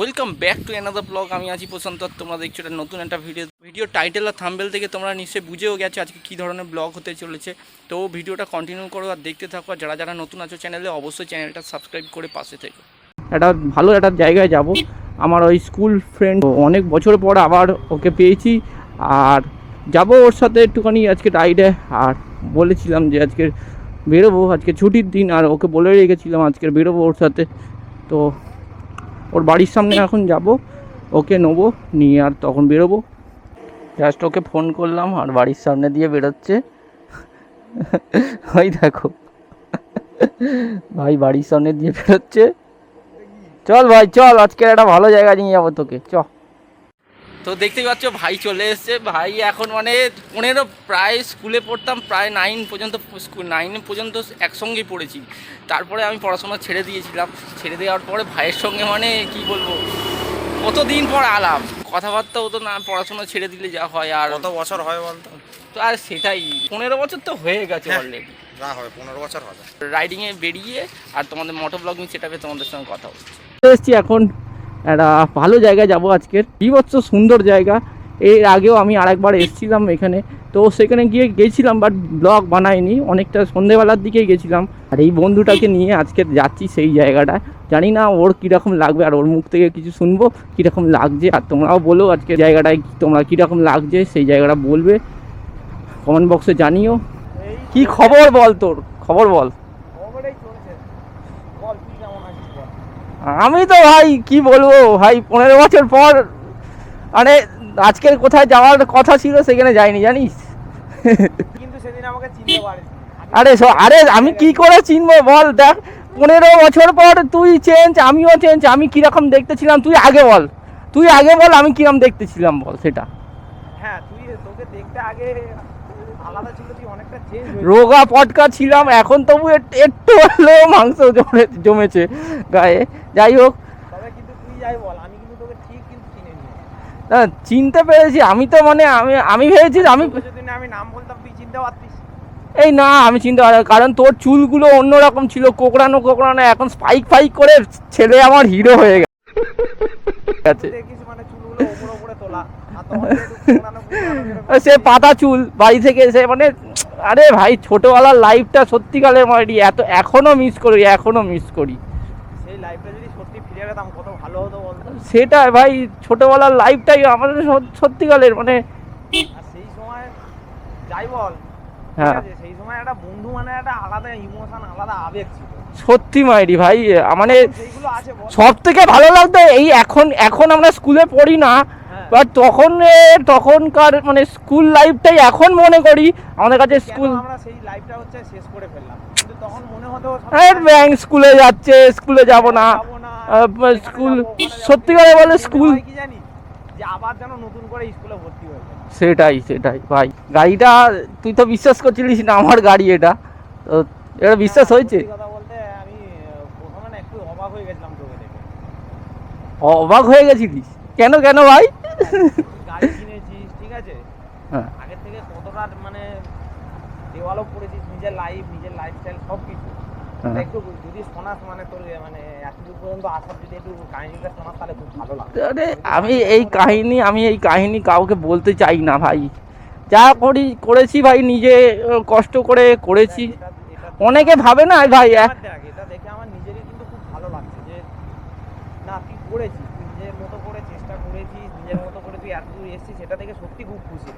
Welcome back to another blog আমি আছি প্রশান্ত। তোমরা দেখছ একটা নতুন একটা ভিডিও ভিডিও টাইটেল আর থাম্বেল থেকে তোমরা নিশ্চয়ই বুঝেও গেছো আজকে কী ধরনের ব্লগ হতে চলেছে। তো ভিডিওটা কন্টিনিউ করো আর দেখতে থাকো। আর যারা যারা নতুন আছো চ্যানেলে অবশ্যই চ্যানেলটা সাবস্ক্রাইব করে পাশে থেকো। একটা ভালো একটা জায়গায় যাব। আমার ওই স্কুল ফ্রেন্ড অনেক বছর পর আবার ওকে পেয়েছি। আর যাব ওর সাথে একটুখানি আজকে রাইডে আর বলেছিলাম যে আজকে বেরোবো, আজকে ছুটির দিন। আর ওকে বলে রেখেছিলাম আজকে বেরোবো ওর সাথে। তো ওর বাড়ির সামনে এখন যাব ওকে নেব নিয়ে আর তখন বেরোবো। জাস্ট ওকে ফোন করলাম আর বাড়ির সামনে দিয়ে বেরোচ্ছে। ওই দেখো। ভাই বাড়ির সামনে দিয়ে বেরোচ্ছে। চল ভাই চল আজকের একটা ভালো জায়গা নিয়ে যাব তোকে। চ। তো দেখতেই পাচ্ছ ভাই চলে এসছে। ভাই এখন মানে পনেরো প্রায় স্কুলে পড়তাম প্রায় নাইন পর্যন্ত স্কুল নাইন পর্যন্ত একসঙ্গেই পড়েছি। তারপরে আমি পড়াশোনা ছেড়ে দিয়েছিলাম। ছেড়ে দেওয়ার পরে ভাইয়ের সঙ্গে মানে কি বলব কতদিন পর আলাপ। কথাবার্তা হতো না পড়াশোনা ছেড়ে দিলে যা হয় আর কত বছর হয় বলতো? তো আর সেটাই পনেরো বছর তো হয়ে গেছে হ্যাঁ। অলরেডি যা হয় পনেরো বছর হবে। রাইডিংয়ে বেরিয়ে আর তোমাদের মোটর ব্লগিং সেটাপে তোমাদের সঙ্গে কথা হচ্ছে। এসেছি এখন একটা ভালো জায়গায় যাব আজকের। বিভৎস সুন্দর জায়গা। এর আগেও আমি আরেকবার এসেছিলাম এখানে। তো সেখানে গিয়ে গেছিলাম বাট ব্লগ বানাইনি। অনেকটা সন্ধেবেলার দিকে গেছিলাম। আর এই বন্ধুটাকে নিয়ে আজকে যাচ্ছি সেই জায়গাটা। জানি না ওর কীরকম লাগবে, আর ওর মুখ থেকে কিছু শুনব, কীরকম লাগছে। আর তোমরাও বলো আজকে জায়গাটায় তোমরা কীরকম লাগছে, সেই জায়গাটা বলবে। কমেন্ট বক্সে জানিও। কি খবর বল তোর? খবর বল। আমি তো ভাই কি বলব ভাই পনেরো বছর পর মানে আজকের কোথায় যাওয়ার কথা ছিল সেখানে যাইনি জানিস? কিন্তু সেদিন আমাকে চিনতে পারিস আরে আরে আমি কি করে চিনবো বল দেখ পনেরো বছর পর তুই চেঞ্জ আমিও চেঞ্জ আমি কীরকম দেখতেছিলাম তুই আগে বল তুই আগে বল আমি কীরকম দেখতেছিলাম বল সেটা। হ্যাঁ তুই তোকে দেখতে আগে রোগা পটকা ছিলাম এখন তবু একটু- হলেও মাংস জমে- জমেছে গায়ে। যাই হোক। না, চিনতে পেরেছি। আমি তো মানে আমি আমি ভেবেছি আমি আমি নাম বলতাম তুই চিনতে পারতিস। এই না আমি চিন্তা করি কারণ তোর চুলগুলো অন্যরকম ছিল। কোকড়ানো কোকড়ানো। এখন স্পাইক ফাইক করে ছেলে আমার হিরো হয়ে গেছে। মানে চুলগুলো সে পাতা চুল বাড়ি থেকে এসে মানে আরে ভাই ছোটবেলার লাইফটা সত্যিকালের মানে এত এখনও মিস করি এখনও মিস করি। সেই লাইফটা যদি সত্যি ফিরে পেতাম কত ভালো হতো সেটা ভাই ছোটবেলার লাইফটাই আমাদের সত- সত্যিকালের মানে সেই সময় যাই বল হ্যাঁ। সেই সময় একটা বন্ধু মানে একটা আলাদা ইমোশন আলাদা আবেগ ছিল। সত্যি মাইরি ভাই মানে সব থেকে ভালো লাগতো এই এখন এখন আমরা স্কুলে পড়ি না হ্যাঁ। বাট তখন তখনকার মানে স্কুল লাইফটাই এখন মনে করি আমাদের কাছে স্কুল করে মনে ব্যাংক স্কুলে যাচ্ছে স্কুলে যাব না স্কুল সত্যি ওখানে যাব। সত্যিকারে বলে স্কুল হয় করে হয়ে সেটাই সেটাই ভাই। গাড়িটা তুই তো বিশ্বাস করছিলিস না আমার গাড়ি এটা। তো এটা বিশ্বাস হয়েছে সত্যি কথা বলতে আমি আহ, প্রথমে না একটু অবাক হয়ে গেছিলাম তোকে দেখে অবাক হয়ে গেছিলিস। কেন কেন ভাই? গাড়ি কিনেছিস ঠিক আছে? হ্যাঁ। থেকে কতটা মানে নিজের লাইফ নিজের লাইফস্টাইল সব কিছু। একটু যদি শোনাস মানে তোর মানে এতদূর পর্যন্ত আসার যদি একটু কাহিনীটা শোনাস তাহলে খুব ভালো লাগবে আমি এই কাহিনী আমি এই কাহিনী কাউকে বলতে চাই না ভাই। যা করি করেছি ভাই নিজে কষ্ট করে করেছি। অনেকে ভাবে না ভাই এক- আমার দেখ, এটা দেখে আমার নিজেরই কিন্তু খুব ভালো লাগছে যে তুই নিজের মতো করে চেষ্টা করেছিস নিজের মতো করে তুই এত দূর এসেছিস সেটা দেখে সত্যি খুব খুশি।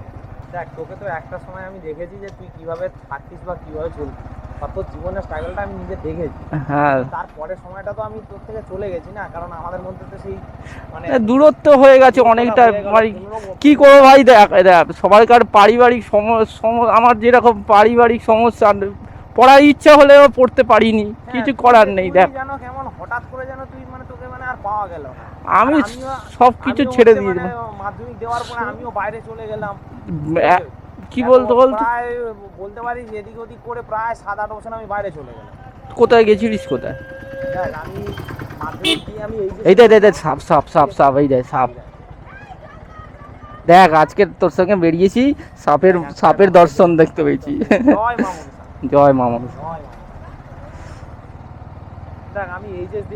দেখ তোকে তো একটা সময় আমি দেখেছি যে তুই কীভাবে থাকতিস বা কীভাবে চলতিস। বা তোর জীবনের স্ট্রাগলটা আমি নিজে দেখেছি। হ্যাঁ। তারপরের সময়টা তো আমি তোর থেকে চলে গেছি না কারণ আমাদের মধ্যে তো সেই মানে দূরত্ব হয়ে গেছে অনেকটা। মানে কি করব ভাই? দেখ দেখ সবাইকার পারিবারিক সম সম- আমার যেরকম পারিবারিক সমস্যা পড়ার ইচ্ছা হলেও পড়তে পারিনি হ্যাঁ, কিছু করার নেই দেখ। কেমন হঠাৎ করে যেন তুই মানে তোকে মানে আর পাওয়া গেল আমি সব কিছু ছেড়ে দিয়ে মানে মাধ্যমিক দেওয়ার পরে আমিও বাইরে চলে গেলাম। কি বলতো বলতো? বলতে পারিস এদিক ওদিক করে প্রায় সাত আট বছর আমি বাইরে চলে গেলাম। কোথায় গেছিলিস কোথায়? আমি এই দেখ দেখ সাপ সাপ সাপ সাপ এই দেখ সাপ। দেখ আজকে তোর সঙ্গে বেরিয়েছি সাপের সাপের দর্শন দেখতে পেয়েছি। জয় মামা দেখ আমি এইচএস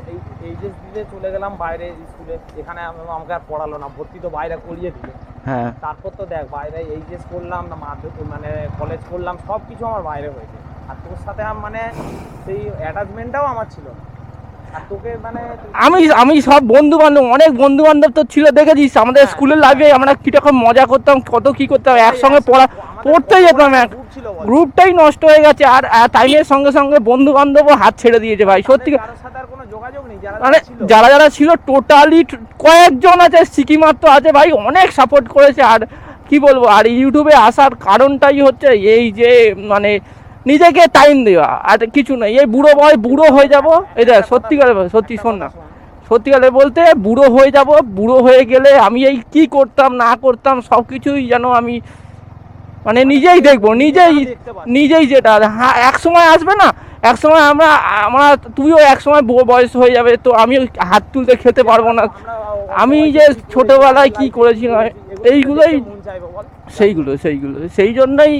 এইচএস দিতে চলে গেলাম বাইরে স্কুলে। এখানে আম- আমাকে আর পড়ালো না ভর্তি তো বাইরে করিয়ে দিল। হ্যাঁ। তারপর তো দেখ বাইরে এইচএস করলাম না মাধ্যমিক মানে কলেজ করলাম সব কিছু আমার বাইরে হয়েছে। আর তোর সাথে আম- মানে সেই অ্যাটাচমেন্টটাও আমার ছিল আর তোকে মানে আমি আমি সব বন্ধু বান্ধব অনেক বন্ধু বান্ধব তো ছিল দেখেছিস? আমাদের হ্যাঁ, স্কুলের লাইফে আমরা কীরকম মজা করতাম কত কি করতাম একসঙ্গে পড়া পড়তে যেতাম এক। গ্রুপটাই নষ্ট হয়ে গেছে আর টাইমের সঙ্গে সঙ্গে বন্ধু বান্ধবও হাত ছেড়ে দিয়েছে ভাই সত্যি মানে যারা যারা ছিল টোটালি কয়েকজন আছে সিকিমাত্র আছে ভাই অনেক সাপোর্ট করেছে। আর কি বলব আর ইউটিউবে আসার কারণটাই হচ্ছে এই যে মানে নিজেকে টাইম দেওয়া আর কিছু না এই বুড়ো বয় বুড়ো হয়ে যাব এটা সত্যিকারে সত্যি শোন না। সত্যিকারে বলতে বুড়ো হয়ে যাব বুড়ো হয়ে গেলে আমি এই কি করতাম না করতাম সব কিছুই যেন আমি মানে নিজেই দেখব নিজেই নিজেই যেটা হ্যাঁ এক সময় আসবে না এক সময় আমরা আমরা তুইও এক সময় বয়স হয়ে যাবে তো আমি হাত তুলতে খেতে পারব না। আমি যে কি করেছি, কি করেছিলাম, এইগুলোই-। সেইগুলো সেইগুলো সেই জন্যই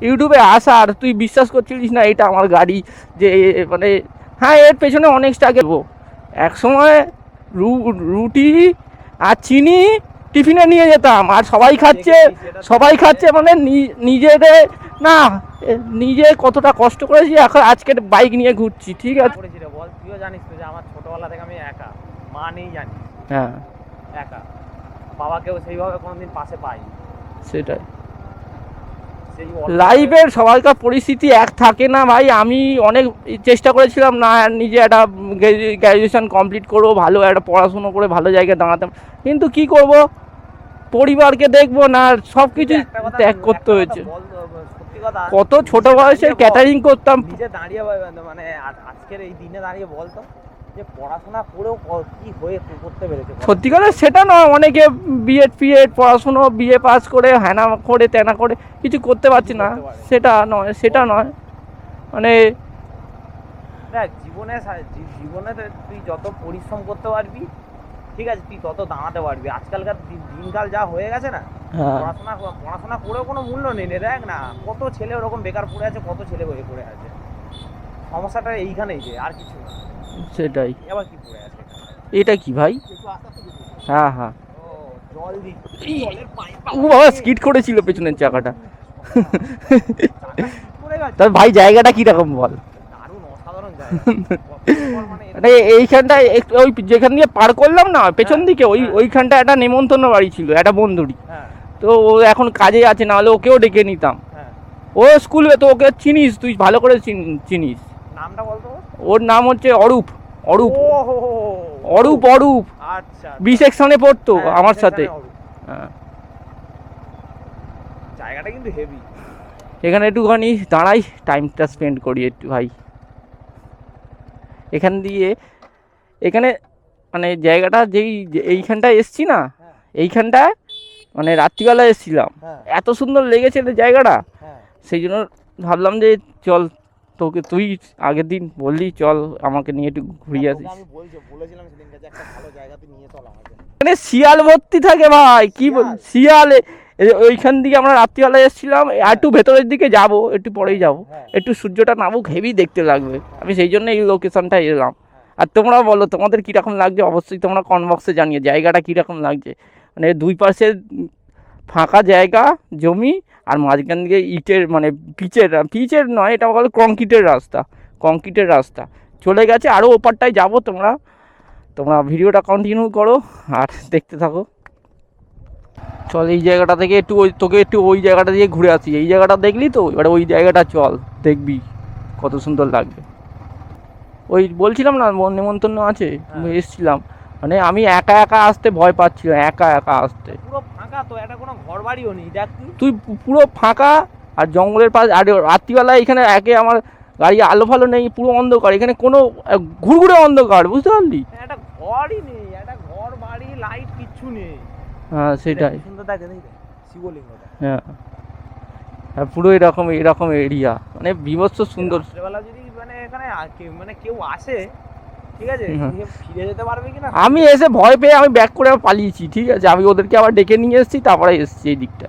ইউটিউবে আসা আর তুই বিশ্বাস করছিলিস না এটা আমার গাড়ি যে মানে হ্যাঁ এর পেছনে অনেক স্ট্রাগল এক সময় রু- রুটি আর চিনি টিফিনে নিয়ে যেতাম। আর সবাই খাচ্ছে সবাই খাচ্ছে মানে নিজেদের না নিজে কতটা কষ্ট করেছি এখন আজকে বাইক নিয়ে ঘুরছি ঠিক আছে? বল তুইও জানিস তো যে আমার ছোটবেলা থেকে আমি একা মা নেই জানি হ্যাঁ। একা। বাবাকেও সেইভাবে কোনোদিন পাশে পাই সেটাই। লাইফের সবাইকার পরিস্থিতি এক থাকে না ভাই। আমি অনেক চেষ্টা করেছিলাম না নিজে একটা গ্র্যাজুয়েশন কমপ্লিট করব ভালো একটা পড়াশুনো করে ভালো জায়গায় দাঁড়াতাম কিন্তু কি করব? পরিবারকে দেখব না সব কিছু ত্যাগ করতে হয়েছে। কত ছোট বয়সে ক্যাটারিং করতাম। দাঁড়িয়ে মানে আজকের এই দিনে দাঁড়িয়ে বলতো যে পড়াশোনা করেও ক- হয়ে করতে পেরেছে বল? সত্যিকারে সেটা নয় অনেকে বিএড ফিএড পড়াশুনো বিএ পাস করে হ্যানা করে তেনা করে কিছু করতে পারছি না। সেটা নয় সেটা নয়। মানে জীবনে জীবনে তুই যত পরিশ্রম করতে পারবি ঠিক আছে তুই তত দাঁড়াতে পারবি। আজকালকার দিন- দিনকাল যা হয়ে গেছে না হ্যাঁ। পড়াশোনা পড়াশোনা করেও কোনো মূল্য নেই দেখ না কত ছেলে ওরকম বেকার পড়ে আছে কত ছেলে হয়ে পড়ে আছে। সমস্যাটা এইখানেই যে আর কিছু না। সেটাই। এটা কি ভাই? হ্যাঁ হ্যাঁ। ও বাবা স্কিড করেছিল পেছনের চাকাটা। তার ভাই জায়গাটা কীরকম বল? মানে এইখানটায় একটু ওই যেখান দিয়ে পার করলাম না পেছন দিকে ওই ওইখানটা একটা নেমন্তন্ন বাড়ি ছিল একটা বন্ধুরই। হ্যাঁ। তো ও এখন কাজে আছে না হলে ওকেও ডেকে নিতাম। হ্যাঁ। ও স্কুলে তো ওকে চিনিস তুই ভালো করে চিন- চিনিস। নামটা বলতো? ওর নাম হচ্ছে অরূপ। অরূপ। অরূপ অরূপ। আচ্ছা বি সেকশনে পড়তো হ্যাঁ, আমার সাথে। হ্যাঁ। জায়গাটা কিন্তু হেভি এখানে একটুখানি দাঁড়াই টাইমটা স্পেন্ড করি একটু ভাই। এখান দিয়ে এখানে মানে জায়গাটা যেই যে এইখানটায় এসছি না হ্যাঁ। এইখানটায় মানে রাত্রিবেলা এসছিলাম। এত সুন্দর লেগেছে জায়গাটা। সেই জন্য ভাবলাম যে চল তোকে তুই আগের দিন বললি চল আমাকে নিয়ে একটু ঘুরিয়ে তোকে আসিস। এখানে শিয়াল ভর্তি থাকে ভাই কি বল শিয়াল? ওইখান দিকে আমরা রাত্রিবেলা এসেছিলাম একটু ভেতরের দিকে যাব একটু পরেই যাব। হ্যাঁ। একটু সূর্যটা নামুক হেভি দেখতে লাগবে। আমি সেই জন্য এই লোকেশনটা এলাম। আর তোমরা বলো তোমাদের কীরকম লাগছে? অবশ্যই তোমরা কনবক্সে জানিয়ে জায়গাটা কীরকম লাগছে? মানে দুই পাশে ফাঁকা জায়গা জমি আর মাঝখান দিকে ইটের মানে পিচের পিচের নয় এটা বলে কংক্রিটের রাস্তা কংক্রিটের রাস্তা। চলে গেছে আরও ওপারটায় যাব তোমরা। তোমরা ভিডিওটা কন্টিনিউ করো আর দেখতে থাকো। চল এই জায়গাটা থেকে একটু ওই তোকে একটু ওই জায়গাটা দিয়ে ঘুরে আসি। এই জায়গাটা দেখলি তো? এবারে ওই জায়গাটা চল দেখবি কত সুন্দর লাগবে। ওই বলছিলাম না নেমন্তন্ন আছে? হ্যাঁ। এসছিলাম। মানে আমি একা একা আসতে ভয় পাচ্ছিলাম একা একা আসতে। ফাঁকা তো এটা কোনো ঘর বাড়িও নেই। দেখ তুই পুরো ফাঁকা আর জঙ্গলের পাশ আর রাত্রিবেলা এখানে একে আমার গাড়ি আলো ফালো নেই পুরো অন্ধকার। এখানে কোনো ঘুরঘুরে অন্ধকার বুঝতে পারলি? একটা ঘরই নেই একটা ঘর বাড়ি লাইট কিচ্ছু নেই। হ্যাঁ সেটাই। সুন্দর দেখে শিবলিঙ্গটা। হ্যাঁ। আর পুরো এরকম এরকম এরিয়া মানে বিভৎস সুন্দর। যদি মানে এখানে মানে কেউ আসে ঠিক আছে? ফিরে- ফিরে যেতে পারবে কিনা? আমি এসে ভয় পেয়ে আমি ব্যাক করে পালিয়েছি ঠিক আছে? আমি ওদেরকে আবার ডেকে নিয়ে এসেছি তারপরে এসেছি এই দিকটা।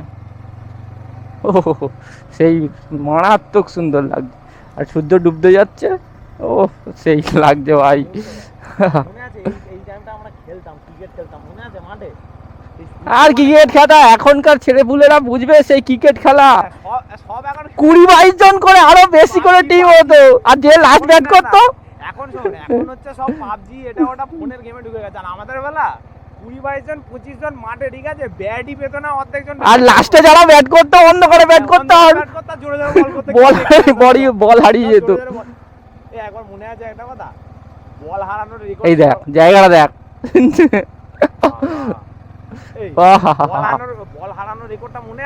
ও সেই মারাত্মক সুন্দর লাগছে। আর সূর্য ডুবতে যাচ্ছে ও সেই লাগছে ভাই। খেলতাম ক্রিকেট মনে আর ক্রিকেট খেলা এখনকার ছেলেপুলেরা বুঝবে সেই ক্রিকেট খেলা। এখন কুড়ি বাইশ জন করে আরও বেশি করে টিম হতো। আর যে লাস্ট ব্যাট করতো এখন শোন এখন হচ্ছে সব পাবজি এটা ওটা ফোনের গেমে ঢুকে গেছে। আর আমাদের বেলা কুড়ি বাইশ জন পঁচিশ জন মাঠে ঠিক আছে? ব্যাটই পেতো না অর্ধেক জন আর লাস্টে যারা ব্যাট করতো অন্য করে ব্যাট করতো ব্যাট করতো জোরে জোরে বল করতে বল বড়ি বল হারিয়ে যেত। এ একবার মনে আছে একটা কথা? বল হারানোর রেকর্ড এই দেখ জায়গাটা দেখ। বল হারানোর মনে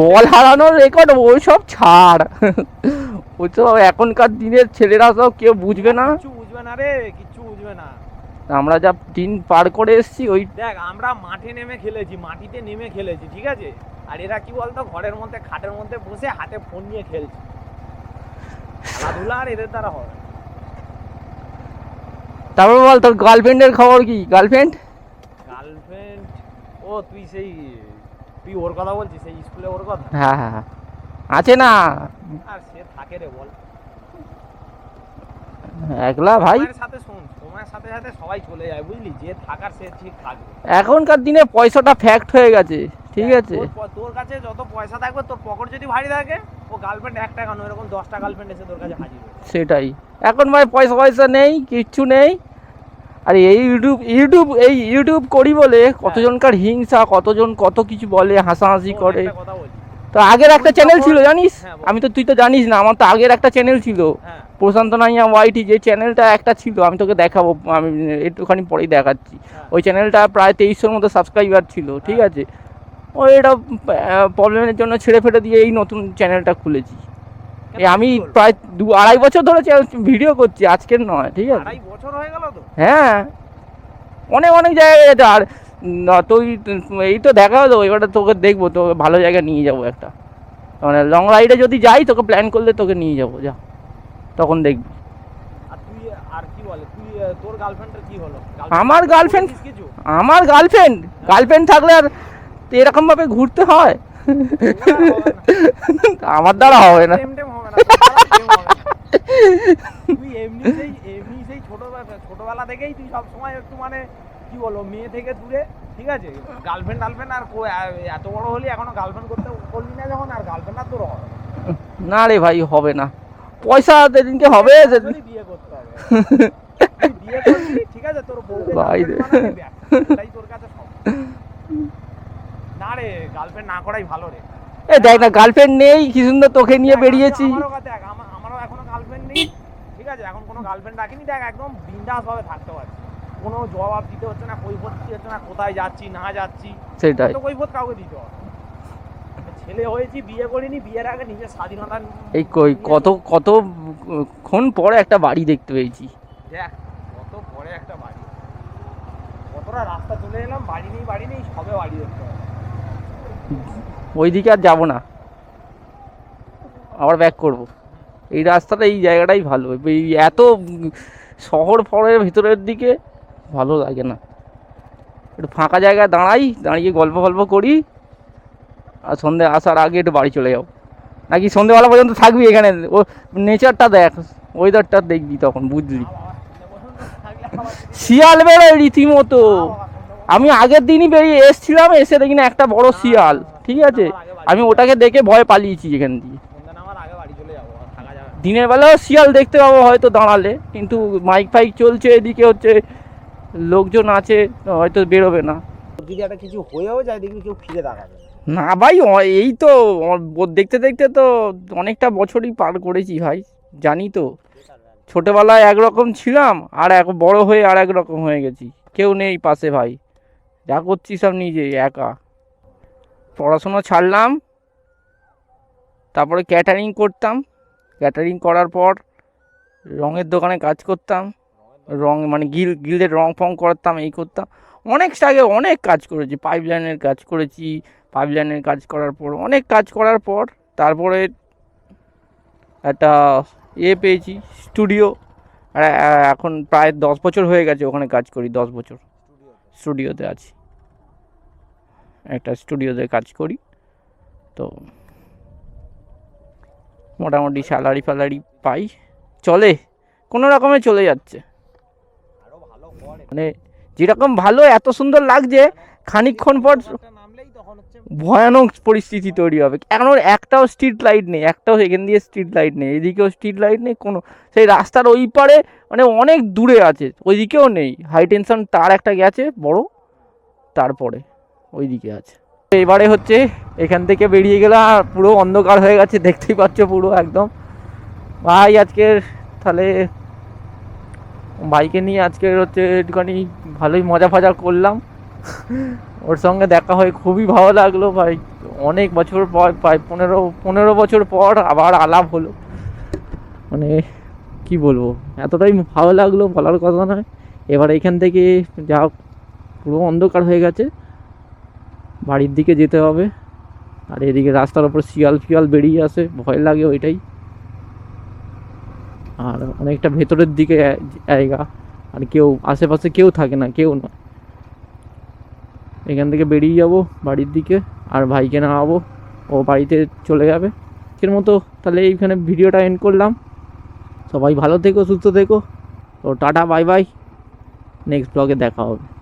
বল হারানোর রেকর্ড ওই সব ছাড়। ওই সব এখনকার দিনের ছেলেরা সব কেউ বুঝবে না। বুঝবে না রে কিচ্ছু বুঝবে না। আমরা যা দিন পার করে এসেছি ওই দেখ আমরা মাঠে নেমে খেলেছি মাটিতে নেমে খেলেছি ঠিক আছে? আর এরা কি বলতো ঘরের মধ্যে খাটের মধ্যে বসে হাতে ফোন নিয়ে খেলছে। খেলাধুলা আর এদের দ্বারা হবে তারপর বল তোর গার্লফ্রেন্ডের খবর কি? গার্লফ্রেন্ড ও তুই সেই তুই ওর কথা বলছিস সেই স্কুলে ওর কথা? হ্যাঁ হ্যাঁ হ্যাঁ। আছে না? আর সে থাকে রে বল। একলা ভাই? সাথে শোন সময়ের সাথে সাথে সবাই চলে যায় বুঝলি? যে থাকার সে ঠিক থাকবে। এখনকার দিনে পয়সাটা ফ্যাক্ট হয়ে গেছে ঠিক আছে? তোর কাছে যত পয়সা থাকবে তোর পকেট যদি ভারী থাকে ও গার্লফ্রেন্ড এক টাকা নয় এরকম দশটা গার্লফ্রেন্ড এসে তোর কাছে হাজির সেটাই। এখন ভাই পয়সা পয়সা নেই কিচ্ছু নেই। আর এই ইউটিউব ইউটিউব এই ইউটিউব করি বলে কতজনকার হিংসা কতজন কত কিছু বলে হাসাহাসি করে। তো আগের একটা চ্যানেল ছিল জানিস? হ্যাঁ, আমি তো তুই তো জানিস না আমার তো আগের একটা চ্যানেল ছিল। হ্যাঁ। প্রশান্ত নাইয়া ওয়াইটি যে চ্যানেলটা একটা ছিল আমি তোকে দেখাবো আমি একটুখানি পরেই দেখাচ্ছি। হ্যাঁ। ওই চ্যানেলটা প্রায় তেইশশোর মতো সাবস্ক্রাইবার ছিল ঠিক। আছে? ওই এটা প্রবলেমের জন্য ছেড়ে ফেটে দিয়ে এই নতুন চ্যানেলটা খুলেছি। আমি প্রায় দু আড়াই বছর ধরে ভিডিও করছি আজকের নয় ঠিক আছে? বছর হয়ে গেল তো? হ্যাঁ। অনেক অনেক জায়গায় গেছে আর তুই এই তো দেখা হলো এবারে তোকে দেখব তোকে ভালো জায়গায় নিয়ে যাব একটা। মানে লং রাইডে যদি যাই তোকে প্ল্যান করলে তোকে নিয়ে যাব যা। তখন দেখবি। আমার গার্লফ্রেন্ড আমার গার্লফ্রেন্ড গার্লফ্রেন্ড থাকলে আর এরকমভাবে ঘুরতে হয়? আমার দ্বারা হবে না। তুই এমনি সেই এমনি ছোটবেলা ছোটবেলা থেকেই তুই সব সময় একটু মানে কি বলব মেয়ে থেকে দূরে ঠিক আছে? গার্লফ্রেন্ড গার্লফ্রেন্ড আর এত বড় হলি এখনও গার্লফ্রেন্ড করতে করলি না যখন আর গার্লফ্রেন্ড আর তোর হবে না। রে ভাই হবে না। পয়সা যেদিনকে হবে সেদিন বিয়ে করতে হবে। বিয়ে করবি ঠিক আছে? তোর বউকে ভাই রে। তোর কাছে না রে গার্লফ্রেন্ড না করাই ভালো রে। এ দেখ না গার্লফ্রেন্ড নেই কি সুন্দর তোকে নিয়ে বেরিয়েছি আমারও কথা দেখ, আমা- আমারও এখনও গার্লফ্রেন্ড নেই ঠিক আছে এখন কোনো গার্লফ্রেন্ড রাখিনি দেখ একদম বিন্দাস ভাবে থাকতে পারছি কোনো জবাব দিতে হচ্ছে না কৈফত দিতে হচ্ছে না কোথায় যাচ্ছি না যাচ্ছি। সেটাই। তো কৈফত কাউকে দিতে হবে। ছেলে হয়েছি বিয়ে করিনি বিয়ের আগে নিজের স্বাধীনতা এই কই কত কত ক্ষণ পরে একটা বাড়ি দেখতে পেয়েছি। দেখ কত পরে একটা বাড়ি। কতটা রাস্তা চলে এলাম বাড়ি নেই বাড়ি নেই সবে বাড়ি দেখতে হবে। ওইদিকে আর যাব না। আবার ব্যাক করব। এই রাস্তাটা এই জায়গাটাই ভালো। এই এত শহর ফহরের ভিতরের দিকে ভালো লাগে না। একটু ফাঁকা জায়গায় দাঁড়াই, দাঁড়িয়ে গল্প ফল্প করি, আর সন্ধে আসার আগে একটু বাড়ি চলে যাও। নাকি সন্ধেবেলা পর্যন্ত থাকবি এখানে? ও নেচারটা দেখ ওয়েদারটা দেখবি তখন, বুঝলি। শিয়াল বেরোয় রীতিমতো। আমি আগের দিনই বেরিয়ে এসছিলাম, এসে দেখি না একটা বড় শিয়াল, ঠিক আছে? আমি ওটাকে দেখে ভয় পালিয়েছি এখান দিয়ে সন্ধ্যা নামার আগে বাড়ি চলে যাব আর থাকা যাবে না। দিনের বেলাও শিয়াল দেখতে পাবো হয়তো দাঁড়ালে কিন্তু মাইক ফাইক চলছে এদিকে হচ্ছে লোকজন আছে হয়তো বেরোবে না। যদি একটা কিছু হয়েও যায় দেখবি কেউ ফিরে তাকাবে না। ভাই এই তো দেখতে দেখতে তো অনেকটা বছরই পার করেছি ভাই জানি তো। ছোটবেলায় একরকম ছিলাম আর এক বড় হয়ে আর এক রকম হয়ে গেছি। কেউ নেই পাশে ভাই যা করছি সব নিজে একা। পড়াশোনা ছাড়লাম তারপরে ক্যাটারিং করতাম। ক্যাটারিং করার পর রঙের দোকানে কাজ করতাম। রং মানে গিল, গিল্ডের রং ফং করতাম, এই করতাম। অনেক আগে অনেক কাজ করেছি পাইপ লাইনের কাজ করেছি পাইপ লাইনের কাজ করার পর, অনেক কাজ করার পর তারপরে একটা এ পেয়েছি স্টুডিও এখন প্রায় দশ বছর হয়ে গেছে ওখানে কাজ করি, দশ বছর। স্টুডিওতে আছি। একটা স্টুডিওতে কাজ করি। তো মোটামুটি স্যালারি ফ্যালারি পাই। চলে, কোনো রকমে চলে যাচ্ছে। মানে যেরকম ভালো, এত সুন্দর লাগছে, খানিকক্ষণ পর ভয়ানক পরিস্থিতি তৈরি হবে। এখন ওর একটাও স্ট্রিট লাইট নেই, একটাও এখান দিয়ে স্ট্রিট লাইট নেই, এদিকেও স্ট্রিট লাইট নেই, কোনো সেই রাস্তার ওই পারে মানে অনেক দূরে আছে, ওইদিকেও নেই। হাই টেনশন তার একটা গেছে, বড়, তারপরে ওইদিকে আছে। এবারে হচ্ছে এখান থেকে বেরিয়ে গেলে আর পুরো অন্ধকার হয়ে গেছে, দেখতেই পাচ্ছ পুরো একদম। ভাই আজকের তাহলে বাইকে নিয়ে আজকের হচ্ছে একটুখানি ভালোই মজা ফজা করলাম। ওর সঙ্গে দেখা হয়ে খুবই ভালো লাগল ভাই। অনেক বছর পর, প্রায় পনেরো পনেরো বছর পর আবার আলাপ হলো। মানে কি বলব, এতটাই ভালো লাগল বলার কথা নয়। এবার এখান থেকে যা পুরো অন্ধকার হয়ে গেছে। বাড়ির দিকে যেতে হবে। আর এদিকে রাস্তার ওপর শিয়াল ফিয়াল বেরিয়ে আসে, ভয় লাগে ওইটাই। আর অনেকটা ভেতরের দিকে জায়গা। আর কেউ, আশেপাশে কেউ থাকে না, কেউ না এখান থেকে বেরিয়ে যাব বাড়ির দিকে, আর ভাইকে নামাবো। ও বাড়িতে চলে যাবে। আজকের মতো তাহলে এইখানে ভিডিওটা এন্ড করলাম। সবাই ভালো থেকো, সুস্থ থেকো। তো টাটা, বাই বাই। নেক্সট ব্লগে দেখা হবে।